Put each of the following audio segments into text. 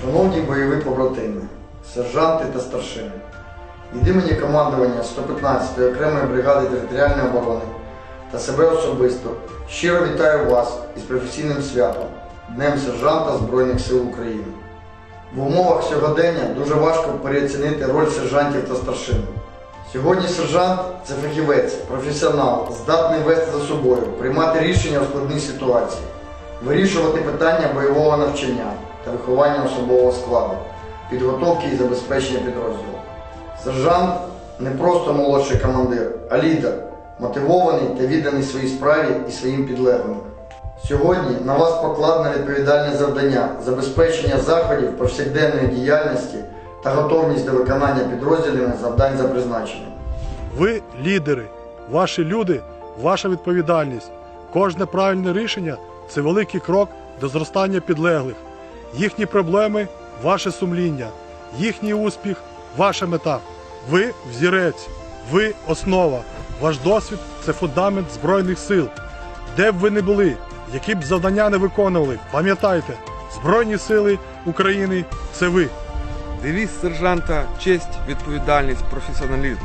Шановні бойові побратими, сержанти та старшини, від імені командування 115-ї окремої бригади територіальної оборони та себе особисто щиро вітаю вас із професійним святом Днем сержанта Збройних сил України. В умовах сьогодення дуже важко переоцінити роль сержантів та старшин. Сьогодні сержант це фахівець, професіонал, здатний вести за собою, приймати рішення у складній ситуації, вирішувати питання бойового навчання та виховання особового складу, підготовки і забезпечення підрозділу. Сержант не просто молодший командир, а лідер, мотивований та відданий своїй справі і своїм підлеглим. Сьогодні на вас покладено відповідальне завдання забезпечення заходів повсякденної діяльності та готовність до виконання підрозділами завдань за призначенням. Ви лідери, ваші люди, ваша відповідальність. Кожне правильне рішення це великий крок до зростання підлеглих. Їхні проблеми ваше сумління, їхній успіх ваша мета. Ви взірець, ви основа. Ваш досвід це фундамент Збройних сил. Де б ви не були, які б завдання не виконували, пам'ятайте, Збройні сили України це ви. Девіз сержанта честь, відповідальність, професіоналізм.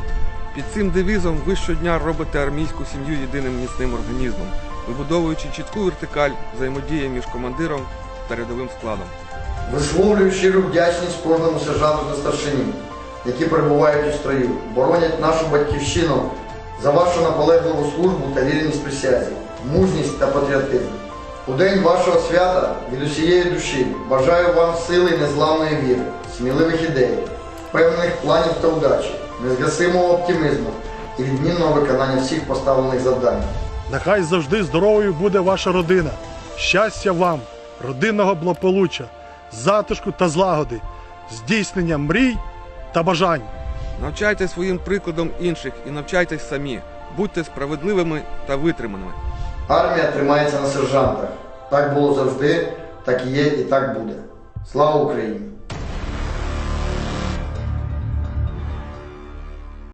Під цим девізом ви щодня робите армійську сім'ю єдиним міцним організмом, вибудовуючи чітку вертикаль взаємодії між командиром та рядовим складом. Висловлюю щиру вдячність кожному сержанту та старшині, які перебувають у строю, боронять нашу батьківщину за вашу наполегливу службу та вірність присязі, мужність та патріотизм. У день вашого свята від усієї душі бажаю вам сили і незламної віри, сміливих ідей, впевнених планів та удачі, незгасимого оптимізму і відмінного виконання всіх поставлених завдань. Нехай завжди здоровою буде ваша родина. Щастя вам, родинного благополуччя, затишку та злагоди, здійснення мрій та бажань. Навчайте своїм прикладом інших і навчайтесь самі. Будьте справедливими та витриманими. Армія тримається на сержантах. Так було завжди, так і є і так буде. Слава Україні!